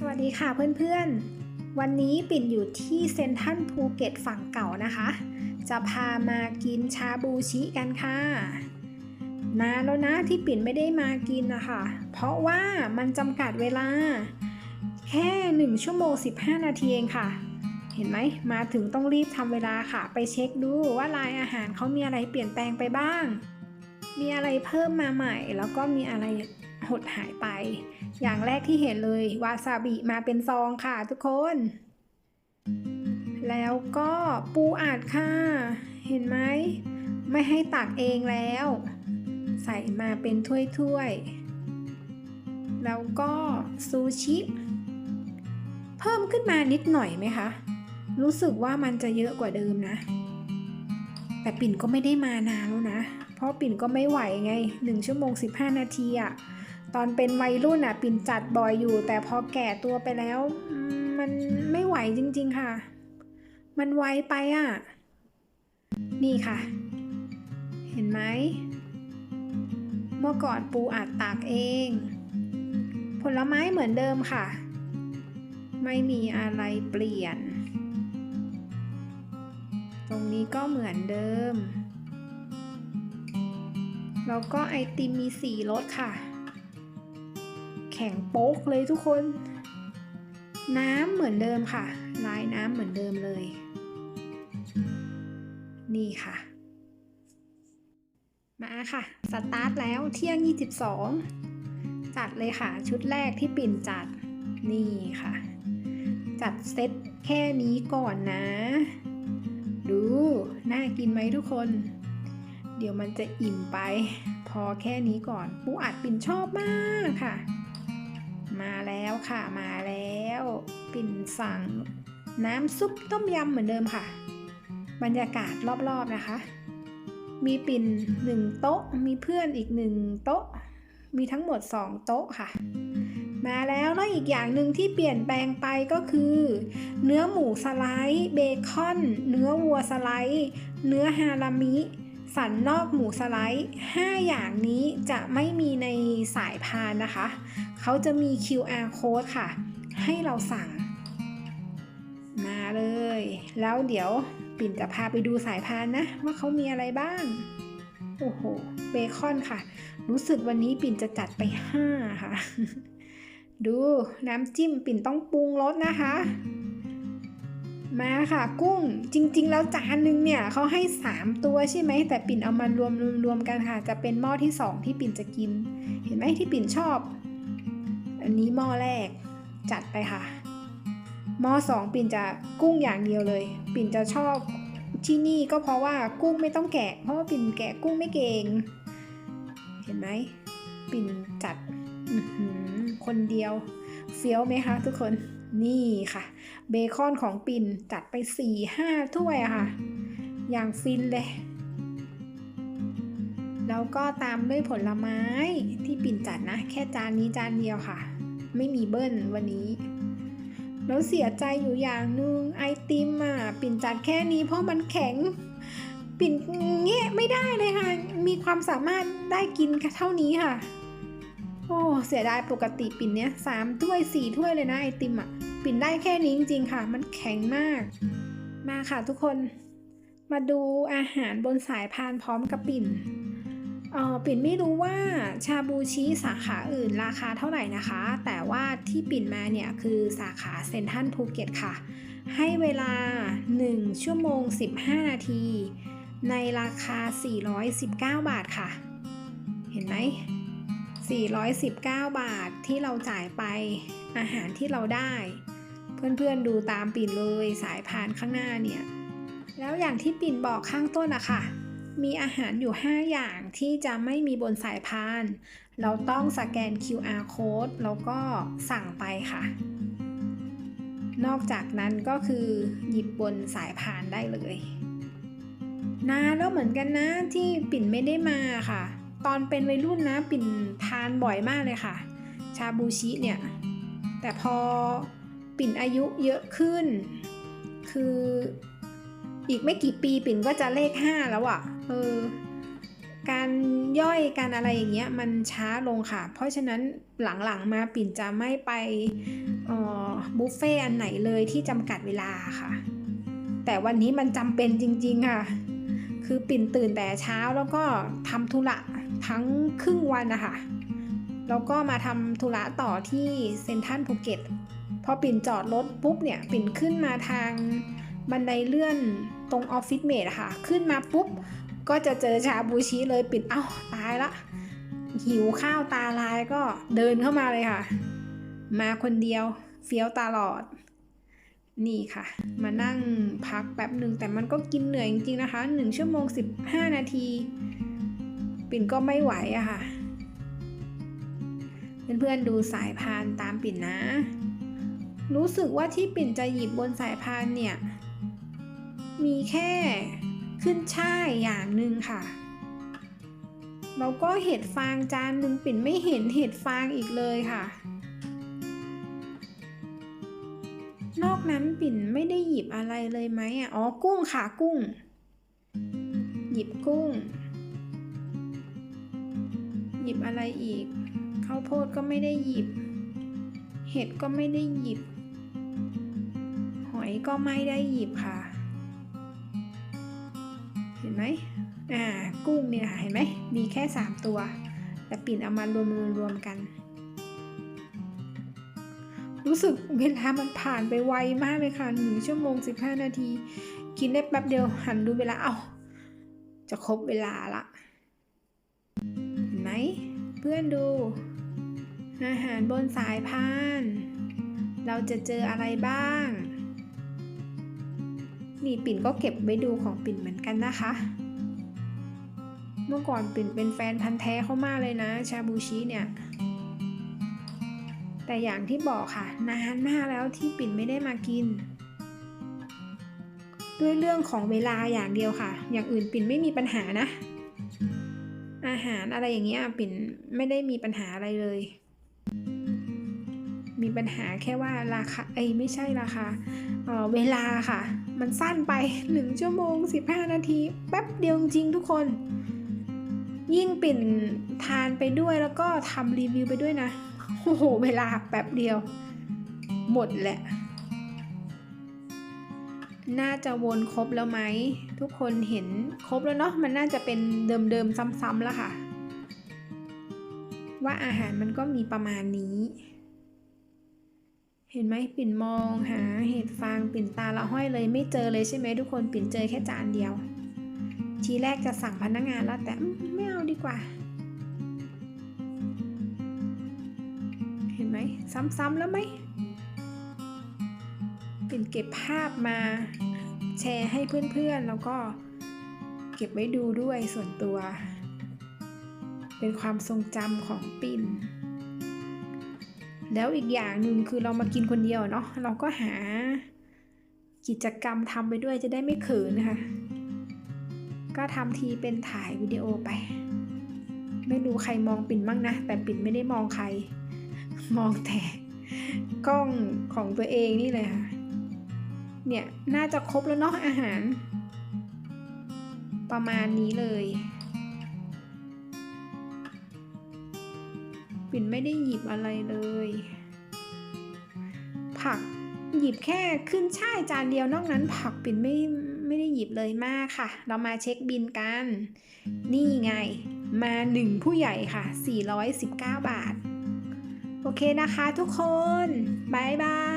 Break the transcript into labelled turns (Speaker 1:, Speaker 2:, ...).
Speaker 1: สวัสดีค่ะเพื่อนๆ วันนี้ปิ่นอยู่ที่เซนทัลภูเก็ตฝั่งเก่านะคะ จะพามากินชาบูชิกันค่ะนานแล้วนะที่ปิ่นไม่ได้มากินนะคะเพราะว่ามันจำกัดเวลา แค่ 1 ชั่วโมง 15 นาทีเองค่ะ เห็นไหมมาถึงต้องรีบทำเวลาค่ะ ไปเช็คดูว่าลายอาหารเขามีอะไรเปลี่ยนแปลงไปบ้าง มีอะไรเพิ่มมาใหม่ แล้วก็มีอะไรหดหายไป อย่างแรกที่เห็นเลยวาซาบิมาเป็นซองค่ะทุกคน แล้วก็ปูอัดค่ะ เห็นไหม ไม่ให้ตักเองแล้ว ใส่มาเป็นถ้วยๆ แล้วก็ซูชิ เพิ่มขึ้นมานิดหน่อยไหมคะ รู้สึกว่ามันจะเยอะกว่าเดิมนะ แต่ปิ่นก็ไม่ได้มานานแล้วนะ เพราะปิ่นก็ไม่ไหวไง 1 ชั่วโมง 15 นาทีอะ ตอนเป็นวัยรุ่นอะปิ่นจัดบ่อยอยู่ แต่พอแก่ตัวไปแล้วมมันไม่ไหวจริง ๆค่ะ มันไวไปอะนี่ค่ะ เห็นไหม เมื่อก่อนปูอัดตากเอง ผลไม้เหมือนเดิมค่ะ ไม่มีอะไรเปลี่ยน ตรงนี้ก็เหมือนเดิม แล้วก็ไอติมมีสีรสค่ะ แข็งโป๊กเลยทุกคน น้ำเหมือนเดิมค่ะ ลายน้ำเหมือนเดิมเลย นี่ค่ะ มาค่ะ สตาร์ทแล้วเที่ยง 22 จัดเลยค่ะ ชุดแรกที่ปิ่นจัด นี่ค่ะ จัดเซตแค่นี้ก่อนนะ ดู น่ากินไหมทุกคน เดี๋ยวมันจะอิ่มไป พอแค่นี้ก่อน ปูอัดปิ่นชอบมากค่ะ มาแล้วค่ะมาแล้ว ปิ่นสั่ง น้ำซุปต้มยำเหมือนเดิมค่ะ บรรยากาศรอบๆนะคะ มีปิ่นหนึ่งโต๊ะ มีเพื่อนอีกหนึ่งโต๊ะ มีทั้งหมดสองโต๊ะค่ะ มาแล้วแล้วอีกอย่างหนึ่งที่เปลี่ยนแปลงไปก็คือ เนื้อหมูสไลด์ เบคอน เนื้อวัวสไลด์ เนื้อฮารามิ สันนอกหมูสไลด์ 5 อย่างนี้จะไม่มีในสายพานนะคะ เขาจะมี QR code ค่ะ ให้เราสั่ง มาเลย แล้วเดี๋ยวปิ่นจะพาไปดูสายพานนะ ว่าเขามีอะไรบ้าง โอ้โห เบคอนค่ะ รู้สึกวันนี้ปิ่นจะจัดไป 5 ค่ะ ดูน้ำจิ้มปิ่นต้องปรุงรสนะคะ มาค่ะกุ้งจริง ๆ แล้วจานหนึงเนี่ยเขาให้ 3 ตัวใช่ไหม แต่ปิ่นเอามารวมรวมกันค่ะ จะเป็นหม้อที่ 2 ที่ปิ่นจะกิน เห็นไหมที่ปิ่นชอบ อันนี้หม้อแรกจัดไปค่ะหม้อสองปิ่นจะกุ้งอย่างเดียวเลย ปิ่นจะชอบที่นี่ก็เพราะว่ากุ้งไม่ต้องแกะ เพราะว่าปิ่นแกะกุ้งไม่เก่ง เห็นไหมปิ่นจัดอื้อหือคนเดียวเฟี้ยวไหมคะทุกคนนี่ค่ะ เบคอนของปิ่นจัดไป4ี่ห้าถ้วยอะค่ะ อย่างฟินเลย แล้วก็ตามด้วยผลไม้ที่ปิ่นจัดนะ แค่จานนี้จานเดียวค่ะ ไม่มีเบิ้ลวันนี้แล้วเสียใจอยู่อย่างหนึงไอติมอะปิ่นจัดแค่นี้เพราะมันแข็ง ปิ่นเงี้ยไม่ได้เลยค่ะ มีความสามารถได้กินแค่เท่านี้ค่ะ โอ้เสียดายปกติปิ่นเนี้ยสามถ้วยสี่ถ้วยเลยนะไอติมอะ ปิ่นได้แค่นี้จริงๆค่ะ มันแข็งมาก มาค่ะทุกคน มาดูอาหารบนสายพานพร้อมกับปิ่นเออปิ่นไม่รู้ว่าชาบูชิสาขาอื่นราคาเท่าไหร่นะคะ แต่ว่าที่ปิ่นมาเนี่ยคือสาขาเซนทรัลภูเก็ตค่ะ ให้เวลา 1 ชั่วโมง 15 นาที ในราคา 419 บาทค่ะ เห็นไหม 419 บาทที่เราจ่ายไปอาหารที่เราได้ เพื่อนๆดูตามปิ่นเลยสายพานข้างหน้าเนี่ย แล้วอย่างที่ปิ่นบอกข้างต้นอะค่ะ มีอาหารอยู่ 5 อย่างที่จะไม่มีบนสายพาน เราต้องสแกน QR code แล้วก็สั่งไปค่ะ นอกจากนั้นก็คือหยิบบนสายพานได้เลยนานแล้วเหมือนกันนะที่ปิ่นไม่ได้มาค่ะ ตอนเป็นวัยรุ่นนะ ปิ่นทานบ่อยมากเลยค่ะ ชาบูชิเนี่ย แต่พอ ปิ่นอายุเยอะขึ้น คืออีกไม่กี่ปีปิ่นก็จะเลขห้าแล้วอะ่ะ เออ การย่อยการอะไรอย่างเงี้ยมันช้าลงค่ะ เพราะฉะนั้นหลังๆมาปิ่นจะไม่ไปออบุฟเฟ่อันไหนเลยที่จำกัดเวลาค่ะ แต่วันนี้มันจำเป็นจริง ๆ ค่ะ คือปิ่นตื่นแต่เช้าแล้วก็ทำธุระทั้งครึ่งวันนะคะ แล้วก็มาทำธุระต่อที่เซนทัลภูเก็ต พอปิ่นจอดรถปุ๊บเนี่ยปิ่นขึ้นมาทางบันไดเลื่อนตรงออฟฟิศเมดค่ะ ขึ้นมาปุ๊บ ก็จะเจอชาบูชิเลยปิ่นเอ้าตายละหิวข้าวตาลายก็เดินเข้ามาเลยค่ะ มาคนเดียวเฟี้ยวตลอด นี่ค่ะ มานั่งพักแป๊บหนึ่งแต่มันก็กินเหนื่อยจริงๆนะคะ 1 ชั่วโมง 15 นาที ปิ่นก็ไม่ไหวอะค่ะ เพื่อนๆดูสายพานตามปิ่นนะ รู้สึกว่าที่ปิ่นจะหยิบบนสายพานเนี่ย มีแค่ขึ้นช่ายอย่างหนึ่งค่ะ แล้วก็เห็ดฟางจานหนึ่งปิ่นไม่เห็นเห็ดฟางอีกเลยค่ะ นอกนั้นปิ่นไม่ได้หยิบอะไรเลยไหมอะอ๋อกุ้งค่ะกุ้ง หยิบกุ้ง หยิบอะไรอีกข้าวโพดก็ไม่ได้หยิบ เห็ดก็ไม่ได้หยิบ อยก็ไม่ได้หยิบค่ะ เห็นไหมอ่ากุ้งเนี่ยเห็นไหมมีแค่ 3 ตัว แต่ปิ่นเอามารวมรวมๆกัน รู้สึกเวลามันผ่านไปไวมากเลยค่ะหนึ่งชั่วโมง 15 นาที กินได้แป๊บเดียวหันดูเวลาเอา้าจะครบเวลาละเห็นไหมเพื่อนดู อาหารบนสายพาน เราจะเจออะไรบ้าง นี่ปิ่นก็เก็บไว้ดูของปิ่นเหมือนกันนะคะ เมื่อก่อนปิ่นเป็นแฟนพันธ์แท้เขามากเลยนะ ชาบูชิเนี่ย แต่อย่างที่บอกค่ะ นานมากแล้วที่ปิ่นไม่ได้มากิน ด้วยเรื่องของเวลาอย่างเดียวค่ะ อย่างอื่นปิ่นไม่มีปัญหานะ อาหารอะไรอย่างเงี้ยปิ่นไม่ได้มีปัญหาอะไรเลยมีปัญหาแค่ว่าราคา เอ้ยไม่ใช่ราคาเออเวลาค่ะ มันสั้นไป 1 ชั่วโมง 15 นาที แป๊บเดียวจริงทุกคน ยิ่งปิ่นทานไปด้วยแล้วก็ทำรีวิวไปด้วยนะ โอ้โห เวลาแป๊บเดียว หมดแหละ น่าจะวนครบแล้วไหม ทุกคนเห็นครบแล้วเนาะ มันน่าจะเป็นเดิมๆซ้ำๆแล้วค่ะ ว่าอาหารมันก็มีประมาณนี้ เห็นไหมปิ่นมองหาเห็ดฟางปิ่นตาละห้อยเลยไม่เจอเลยใช่ไหมทุกคนปิ่นเจอแค่จานเดียว ทีแรกจะสั่งพนักงานแล้วแต่อืมไม่เอาดีกว่า เห็นไหมซ้ำๆแล้วไหมปิ่นเก็บภาพมาแชร์ให้เพื่อนๆ แล้วก็เก็บไว้ดูด้วยส่วนตัว เป็นความทรงจำของปิ่น แล้วอีกอย่างหนึ่งคือเรามากินคนเดียวเนาะเราก็หากิจกรรมทำไปด้วยจะได้ไม่เขินนะคะ ก็ทำทีเป็นถ่ายวิดีโอไป ไม่รู้ใครมองปิ่นบ้างนะ แต่ปิ่นไม่ได้มองใคร มองแต่กล้องของตัวเองนี่เลยค่ะ เนี่ย น่าจะครบแล้วเนาะอาหาร ประมาณนี้เลย ปิ่นไม่ได้หยิบอะไรเลย ผักหยิบแค่ขึ้นช่ายจานเดียวนอกนั้นผักปิ่นไม่ไม่ได้หยิบเลยมากค่ะ เรามาเช็คบินกัน นี่ไง มาหนึ่งผู้ใหญ่ค่ะ 419 บาท โอเคนะคะทุกคนบายบาย